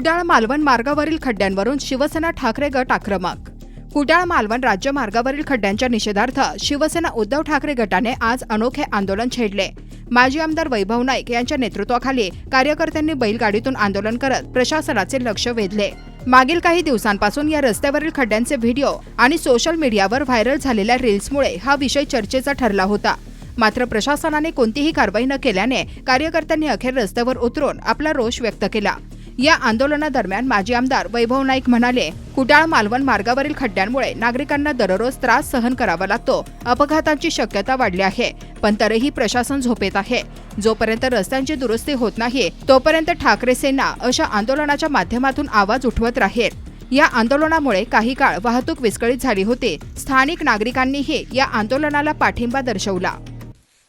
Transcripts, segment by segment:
कुडाळ मालवण मार्गावरील खड्ड्यांवरून शिवसेना ठाकरे गट आक्रमक. कुडाळ मालवण राज्य मार्गावरील खड्ड्यांच्या निषेधार्थ शिवसेना उद्धव ठाकरे गटाने आज अनोखे आंदोलन छेडले. माजी आमदार वैभव नाईक यांच्या नेतृत्वाखाली कार्यकर्त्यांनी बैलगाडीतून आंदोलन करत प्रशासनाचे लक्ष वेधले. मागील काही दिवसांपासून या रस्त्यावरील खड्ड्यांचे व्हिडिओ आणि सोशल मीडियावर व्हायरल झालेल्या रील्समुळे हा विषय चर्चेचा ठरला होता. मात्र प्रशासनाने कोणतीही कारवाई न केल्याने कार्यकर्त्यांनी अखेर रस्त्यावर उतरून आपला रोष व्यक्त केला. या आंदोलनादरम्यान माजी आमदार वैभव नाईक म्हणाले कुडाळ मालवण मार्गावरील खड्ड्यांमुळे नागरिकांना दररोज त्रास सहन करावा लागतो. अपघातांची शक्यता वाढली आहे पण तरीही प्रशासन झोपेत आहे. जोपर्यंत रस्त्यांची दुरुस्ती होत नाही तोपर्यंत ठाकरे सेना अशा आंदोलनाच्या माध्यमातून आवाज उठवत राहील. या आंदोलनामुळे काही काळ वाहतूक विस्कळीत झाली होती. स्थानिक नागरिकांनीही या आंदोलनाला पाठिंबा दर्शवला.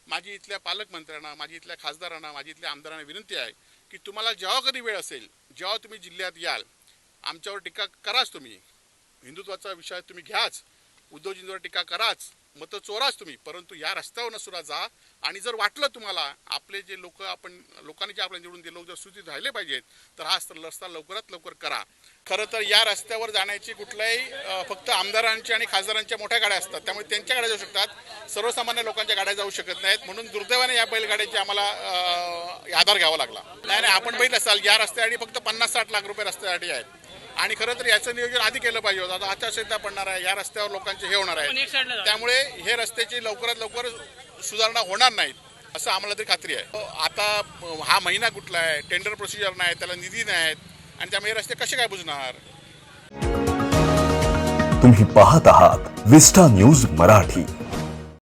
माझी इथल्या पालकमंत्र्यांना माझी इथल्या खासदारांना माझी इथल्या आमदारांना विनंती आहे की तुम्हाला जेव्हा कधी वेळ असेल जेव्हा तुम्ही जिल्ह्यात याल आमच्यावर टीका कराच तुम्ही. हिंदुत्वाचा विषय तुम्ही घ्याच. उद्धवजींवर टीका कराच. मतं चोराच तुम्ही. परंतु या रस्त्यावर सुद्धा जा. आणि जर वाटलं तुम्हाला आपले जे लोक आपण लोकांनी जे आपल्याला निवडून दिले लोक जर सुचित राहिले पाहिजेत तर हा रस्ता लवकरात लवकर करा. खरं तर या रस्त्यावर जाण्याची कुठल्याही फक्त आमदारांच्या आणि खासदारांच्या मोठ्या गाड्या असतात. त्यामुळे त्यांच्या गाड्या जाऊ शकतात. सर्वसामान्य लोकांच्या गाड्या जाऊ शकत नाहीत. म्हणून दुर्दैवाने या बैलगाड्याची आम्हाला आधार घ्यावा लागला. नाही नाही आपण बैल असाल या रस्त्यासाठी फक्त पन्नास साठ लाख रुपये रस्त्यासाठी आहेत. आणि खरं तर याचं नियोजन आधी केलं पाहिजे होतं. आता आचारसंहिता पडणार आहे या रस्त्यावर लोकांचे हे होणार आहे. त्यामुळे हे रस्त्याची लवकरात लवकर सुधारणा होणार नाहीत असं आम्हाला तरी खात्री आहे. आता हा महिना कुठला आहे? टेंडर प्रोसिजर नाही त्याला निधी नाहीत आणि त्यामुळे हे रस्ते कसे काय बुजणार? तुम्ही पाहत आहात विस्टा न्यूज मराठी.